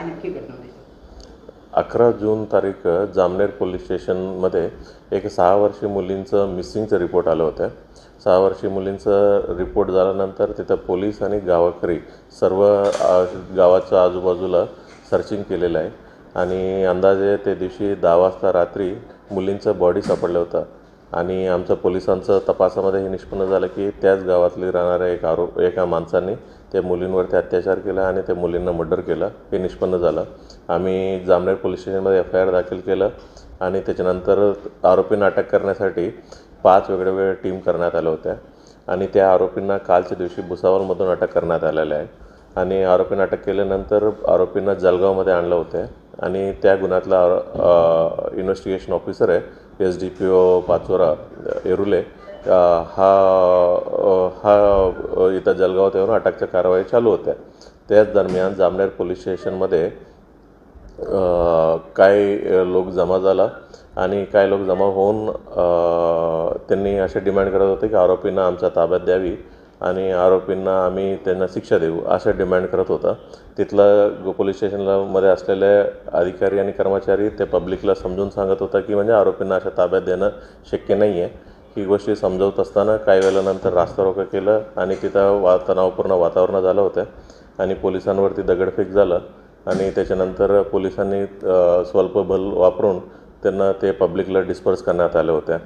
काय नक्की घटना होती अकरा जून तारीख जामनेर पोलीस स्टेशनमध्ये एक सहा वर्षीय मुलींचं मिसिंगचं रिपोर्ट आलं होतं. सहा वर्षीय मुलींचं रिपोर्ट झाल्यानंतर तिथं पोलीस आणि गावकरी सर्व गावाच्या आजूबाजूला सर्चिंग केलेलं आहे. आणि अंदाजे त्या दिवशी दहा वाजता रात्री मुलींचं बॉडी सापडलं होतं. आणि आमच्या पोलिसांचं तपासामध्ये हे निष्पन्न झालं की त्याच गावातली राहणाऱ्या एक आरोप एका माणसाने त्या मुलींवरती अत्याचार केला आणि त्या मुलींना मर्डर केलं. हे निष्पन्न झालं. आम्ही जामनेर पोलीस स्टेशनमध्ये एफ आय आर दाखल केलं आणि त्याच्यानंतर आरोपींना अटक करण्यासाठी पाच वेगळ्या टीम करण्यात आल्या होत्या. आणि त्या आरोपींना कालच्या दिवशी भुसावळमधून अटक करण्यात आलेलं आहे. आणि आरोपींना अटक केल्यानंतर आरोपींना जळगावमध्ये आणलं होतं. आणि त्या गुन्ह्यातला इन्व्हेस्टिगेशन ऑफिसर आहे S D P O Pachora Yerule हा हा इथं जळगावात तेवरून अटकच्या कारवाई चालू होत्या. त्याच दरम्यान जामनेर पोलीस स्टेशनमध्ये काही लोक जमा झाला आणि काही लोक जमा होऊन त्यांनी असे डिमांड करत होते की आरोपींना आमच्या ताब्यात द्यावी आणि आरोपींना आम्ही त्यांना शिक्षा देऊ अशा डिमांड करत होता. तिथलं गो पोलीस स्टेशनला मध्ये असलेले अधिकारी आणि कर्मचारी ते पब्लिकला समजून सांगत होता की म्हणजे आरोपींना अशा ताब्यात देणं शक्य नाही आहे ही गोष्टी समजवत असताना काही वेळानंतर रास्ता रोका केलं आणि तिथं वा तणावपूर्ण वातावरण झालं होतं. आणि पोलिसांवरती दगडफेक झालं आणि त्याच्यानंतर पोलिसांनी स्वल्प बल वापरून त्यांना ते पब्लिकला डिस्पर्स करण्यात आले होते.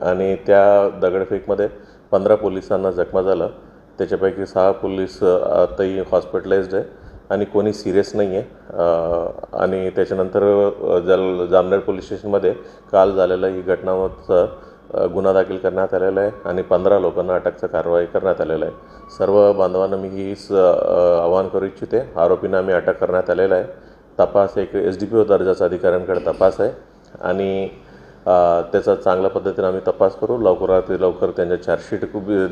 आणि त्या दगडफेकमध्ये पंधरा पोलिसांना जखमा झालं. त्याच्यापैकी सहा पोलीस आताही हॉस्पिटलाइज्ड आहे आणि कोणी सिरियस नाही आहे आणि त्याच्यानंतर जल जामनेर पोलीस स्टेशनमध्ये काल झालेलं ही घटनाचं गुन्हा दाखल करण्यात आलेला आहे आणि पंधरा लोकांना अटकचं कारवाई करण्यात आलेलं आहे. सर्व बांधवांना मी हीच आवाहन करू इच्छिते. आरोपींना आम्ही अटक करण्यात आलेला आहे. तपास एक एस डी पी ओ दर्जाचा अधिकाऱ्यांकडे तपास आहे आणि त्याचा चांगल्या पद्धतीने आम्ही तपास करू. लवकरात लवकर त्यांच्या चार्जशीट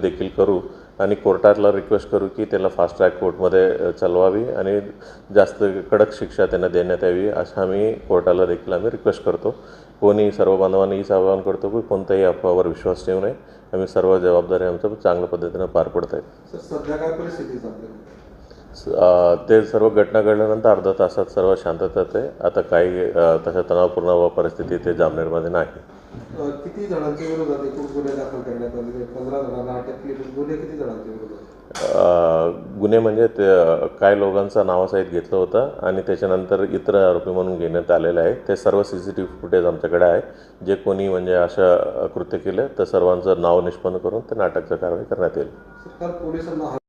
देखील करू आणि कोर्टाला रिक्वेस्ट करू की त्याला फास्ट ट्रॅक कोर्टमध्ये चालवावी आणि जास्त कडक शिक्षा त्यांना देण्यात यावी असं आम्ही कोर्टाला देखील आम्ही रिक्वेस्ट करतो. कोणी सर्व बांधवांनी हीच आवाहन करतो की कोणत्याही अफवावर विश्वास ठेवू नये. आम्ही सर्व जबाबदारी आमचं चांगल्या पद्धतीनं पार पडत आहेत सध्या काय परिस्थिती ते सर्व घटना घडल्यानंतर अर्धा तासात सर्व शांततात आहे. आता काही तशा तणावपूर्ण परिस्थिती ते जामनेरमध्ये नाही. किती जणांच्या विरोधात एकूण गुन्हे दाखल करण्यात आले? पंधरा जणांना अटक केली गुन्हे किती जणांच्या विरोधात? गुन्हे म्हणजे ते काय लोकांचं नावासहित घेतलं होतं आणि त्याच्यानंतर इतर आरोपी म्हणून घेण्यात आलेलं आहे ते सर्व C C T V footage आमच्याकडे आहे. जे कोणी म्हणजे अशा कृत्य केले तर सर्वांचं नाव निष्पन्न करून ते नाटकचं कारवाई करण्यात येईल. सरकार पोलिसांना